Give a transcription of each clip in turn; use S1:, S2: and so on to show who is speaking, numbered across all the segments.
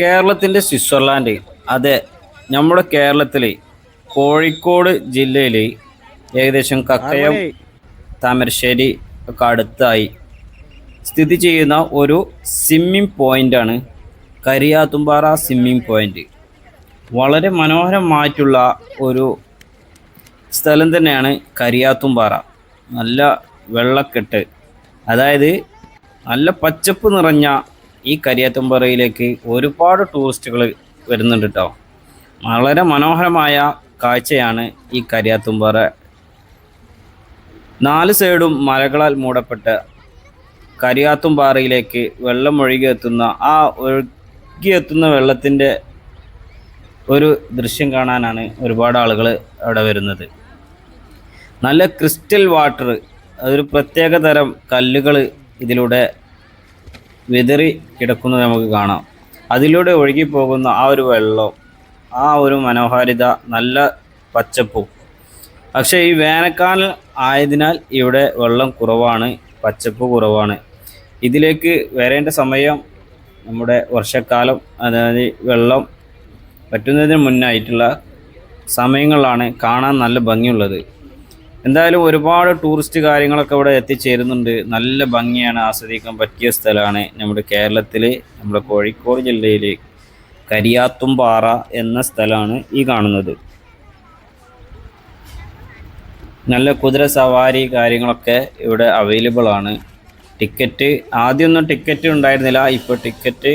S1: കേരളത്തിന്റെ സ്വിറ്റ്സർലാൻഡ് അതെ നമ്മുടെ കേരളത്തിൽ കോഴിക്കോട് ജില്ലയിൽ ഏകദേശം കക്കയം താമരശ്ശേരി ഒക്കെ അടുത്തായി സ്ഥിതി ചെയ്യുന്ന ഒരു സ്വിമ്മിംഗ് പോയിന്റാണ് കരിയാത്തുംപാറ സ്വിമ്മിംഗ് പോയിന്റ് വളരെ മനോഹരമായിട്ടുള്ള ഒരു സ്ഥലം തന്നെയാണ് കരിയാത്തുംപാറ. നല്ല വെള്ളക്കെട്ട്. അതായത് നല്ല പച്ചപ്പ് നിറഞ്ഞ ഈ കരിയാത്തുംപാറയിലേക്ക് ഒരുപാട് ടൂറിസ്റ്റുകൾ വരുന്നുണ്ട് കേട്ടോ വളരെ മനോഹരമായ കാഴ്ചയാണ് ഈ കരിയാത്തുംപാറ. നാല് സൈഡും മലകളാൽ മൂടപ്പെട്ട കരിയാത്തുംപാറയിലേക്ക് വെള്ളം ഒഴുകിയെത്തുന്ന ആ ഒഴുകിയെത്തുന്ന വെള്ളത്തിന്റെ ഒരു ദൃശ്യം കാണാനാണ് ഒരുപാട് ആളുകൾ അവിടെ വരുന്നത്. നല്ല ക്രിസ്റ്റൽ വാട്ടർ അതൊരു പ്രത്യേക തരം കല്ലുകൾ ഇതിലൂടെ വിതറി കിടക്കുന്നത് നമുക്ക് കാണാം. അതിലൂടെ ഒഴുകി പോകുന്ന ആ ഒരു വെള്ളം ആ ഒരു മനോഹാരിത നല്ല പച്ചപ്പും. പക്ഷേ ഈ വേനൽക്കാലം ആയതിനാൽ ഇവിടെ വെള്ളം കുറവാണ് പച്ചപ്പ് കുറവാണ്. ഇതിലേക്ക് വരേണ്ട സമയം നമ്മുടെ വർഷക്കാലം അതായത് വെള്ളം പറ്റുന്നതിന് മുന്നായിട്ടുള്ള സമയങ്ങളിലാണ് കാണാൻ നല്ല ഭംഗിയുള്ളത്. എന്തായാലും ഒരുപാട് ടൂറിസ്റ്റ് കാര്യങ്ങളൊക്കെ ഇവിടെ എത്തിച്ചേരുന്നുണ്ട്. നല്ല ഭംഗിയാണ് ആസ്വദിക്കാൻ പറ്റിയ സ്ഥലമാണ് നമ്മുടെ കേരളത്തിൽ നമ്മുടെ കോഴിക്കോട് ജില്ലയിൽ കരിയാത്തുംപാറ എന്ന സ്ഥലമാണ് ഈ കാണുന്നത്. നല്ല കുതിര സവാരി കാര്യങ്ങളൊക്കെ ഇവിടെ അവൈലബിൾ ആണ്. ടിക്കറ്റ് ആദ്യമൊന്നും ടിക്കറ്റ് ഉണ്ടായിരുന്നില്ല. ഇപ്പോൾ ടിക്കറ്റ്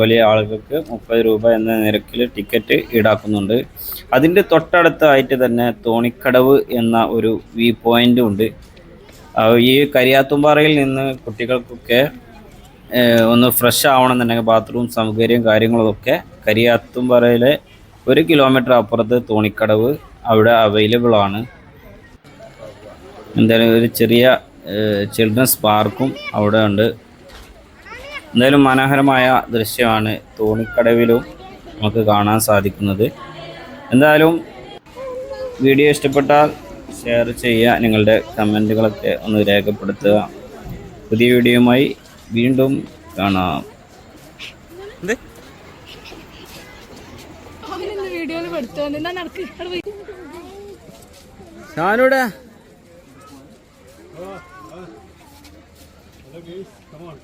S1: വലിയ ആളുകൾക്ക് മുപ്പത് രൂപ എന്ന നിരക്കിൽ ടിക്കറ്റ് ഈടാക്കുന്നുണ്ട്. അതിന്റെ തൊട്ടടുത്തായിട്ട് തന്നെ തോണിക്കടവ് എന്ന ഒരു വ്യൂ പോയിന്റും ഉണ്ട്. ഈ കരിയാത്തുംപാറയിൽ നിന്ന് കുട്ടികൾക്കൊക്കെ ഒന്ന് ഫ്രഷ് ആവണമെന്നുണ്ടെങ്കിൽ ബാത്റൂം സൗകര്യം കാര്യങ്ങളൊക്കെ കരിയാത്തുംപാറയിലെ ഒരു കിലോമീറ്റർ അപ്പുറത്ത് തോണിക്കടവ് അവിടെ അവൈലബിൾ ആണ്. എന്തായാലും ഒരു ചെറിയ ചിൽഡ്രൻസ് പാർക്കും അവിടെ ഉണ്ട്. എന്തായാലും മനോഹരമായ ദൃശ്യമാണ് തോണിക്കടവിലും നമുക്ക് കാണാൻ സാധിക്കുന്നത്. എന്തായാലും വീഡിയോ ഇഷ്ടപ്പെട്ടാൽ ഷെയർ ചെയ്യുക നിങ്ങളുടെ കമന്റുകളൊക്കെ ഒന്ന് രേഖപ്പെടുത്തുക. പുതിയ വീഡിയോയുമായി വീണ്ടും കാണാം.
S2: അവനൊന്ന് Okay,
S1: guys,
S3: come on.